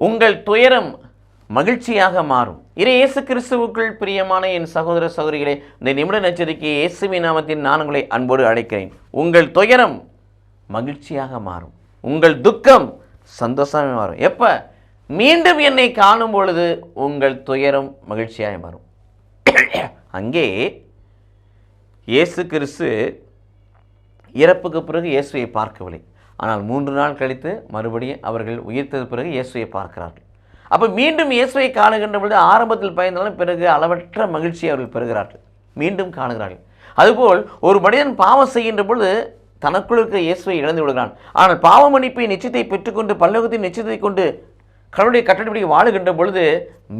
உங்கள் துயரம் மகிழ்ச்சியாக மாறும். இறை இயேசு கிறிஸ்துவுக்குள் பிரியமான என் சகோதர சகோதரிகளே இந்த நிமிட நச்சரிக்கை இயேசுவின் நாமத்தின் நான் உங்களை அன்போடு அழைக்கிறேன். உங்கள் துயரம் மகிழ்ச்சியாக மாறும். உங்கள் துக்கம் சந்தோஷமாக மாறும். எப்போ? மீண்டும் என்னை காணும் பொழுது உங்கள் துயரம் மகிழ்ச்சியாக மாறும். அங்கே இயேசு கிறிஸ்து இறப்புக்கு பிறகு இயேசுவை பார்க்கவில்லை. ஆனால் மூன்று நாள் கழித்து மறுபடியும் அவர்கள் உயிர்த்தது பிறகு இயேசுவை பார்க்கிறார்கள். அப்போ மீண்டும் இயேசுவை காணுகின்ற பொழுது ஆரம்பத்தில் பயந்தாலும் பிறகு அளவற்ற மகிழ்ச்சியை அவர்கள் பெறுகிறார்கள். மீண்டும் காணுகிறார்கள். அதுபோல் ஒரு மனிதன் பாவம் செய்கின்ற பொழுது தனக்குள் இருக்கிற இயேசுவை இழந்து விடுகிறான். ஆனால் பாவ மன்னிப்பை நிச்சயத்தை பெற்றுக்கொண்டு பல்லோகத்தின் நிச்சயத்தை கொண்டு கடவுளுடைய கட்டளைப்படி வாழுகின்ற பொழுது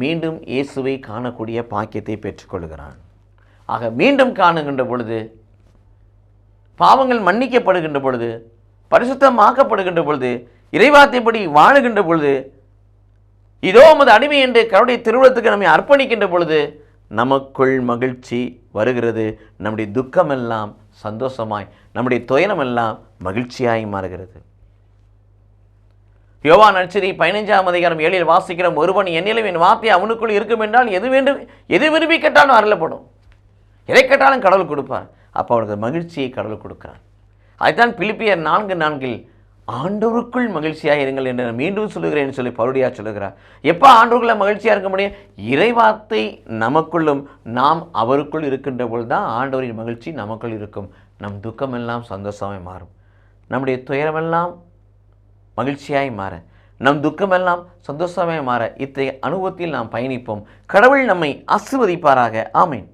மீண்டும் இயேசுவை காணக்கூடிய பாக்கியத்தை பெற்றுக்கொள்கிறான். ஆக மீண்டும் காணுகின்ற பொழுது பாவங்கள் மன்னிக்கப்படுகின்ற பொழுது பரிசுத்தமாக்கப்படுகின்ற பொழுது இறைவார்த்தைப்படி வாழுகின்ற பொழுது இதோ உமது அடிமை என்று கருடைய திருவுளத்துக்கு நம்மை அர்ப்பணிக்கின்ற பொழுது நமக்குள் மகிழ்ச்சி வருகிறது. நம்முடைய துக்கமெல்லாம் சந்தோஷமாய் நம்முடைய துயரமெல்லாம் மகிழ்ச்சியாய் மாறுகிறது. யோவா நட்சரி பதினைஞ்சாம் அதிகாரம் ஏழில் வாசிக்கிறோம் ஒருவன் என்னிலும் என் வார்த்தை அவனுக்குள் இருக்கும் என்றால் எது வேண்டும் எது விரும்பி கேட்டாலும் அருளப்படும். எதை கேட்டாலும் கடவுள் கொடுப்பார். அப்போ அவனுக்கு மகிழ்ச்சியை கடவுள் கொடுக்கிறான். அதுதான் பிலிப்பியர் நான்கு நான்கில் ஆண்டவருக்குள் மகிழ்ச்சியாக இருங்கள் என்று நான் மீண்டும் சொல்லுகிறேன் சொல்லி பருடியாக சொல்லுகிறார். எப்போ ஆண்டவருக்குள்ள மகிழ்ச்சியாக இருக்க முடியும்? இறைவார்த்தை நமக்குள்ளும் நாம் அவருக்குள் இருக்கின்ற பொழுது தான் ஆண்டவரின் மகிழ்ச்சி நமக்குள் இருக்கும். நம் துக்கமெல்லாம் சந்தோஷமாய் மாறும். நம்முடைய துயரமெல்லாம் மகிழ்ச்சியாய் மாற நம் துக்கமெல்லாம் சந்தோஷமாய் மாற இத்தகைய அனுபவத்தில் நாம் பயணிப்போம். கடவுள் நம்மை ஆசிர்வதிப்பாராக. ஆமேன்.